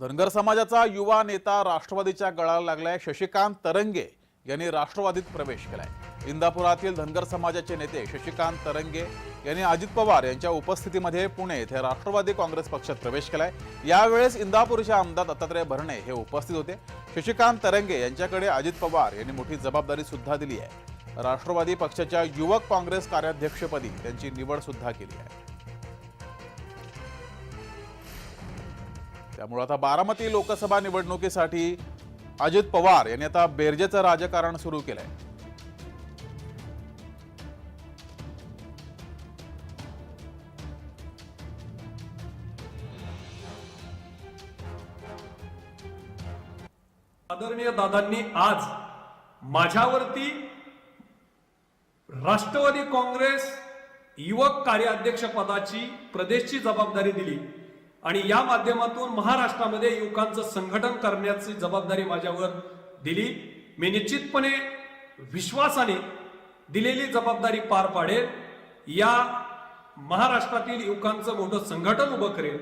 धनगर समाजाचा युवा नेता राष्ट्रवादीच्या गळाला लागलाय. शशिकांत तरंगे यांनी राष्ट्रवादीत प्रवेश केलाय. इंदापुरातील धनगर समाजाचे नेते शशिकांत तरंगे यांनी अजित पवार यांच्या उपस्थितीमध्ये पुणे येथे राष्ट्रवादी काँग्रेस पक्षात प्रवेश केलाय. यावेळेस इंदापूरचे आमदार दत्तात्रय भरणे हे उपस्थित होते. शशिकांत तरंगे यांच्याकडे अजित पवार यांनी मोठी जबाबदारी सुद्धा दिली आहे. राष्ट्रवादी पक्षाच्या युवक काँग्रेस कार्याध्यक्षपदी त्यांची निवड सुद्धा केली आहे. त्यामुळे आता बारामती लोकसभा निवडणुकीसाठी अजित पवार यांनी आता बेरजेचं राजकारण सुरू केलंय. आदरणीय दादांनी आज माझ्यावरती राष्ट्रवादी काँग्रेस युवक कार्याध्यक्ष पदाची प्रदेशची जबाबदारी दिली. आणि या माध्यमातून महाराष्ट्रामध्ये युवकांचं संघटन करण्याची जबाबदारी माझ्यावर दिली. मी निश्चितपणे विश्वासाने दिलेली जबाबदारी पार पाडेल. या महाराष्ट्रातील युवकांचं मोठं संघटन उभं करेल.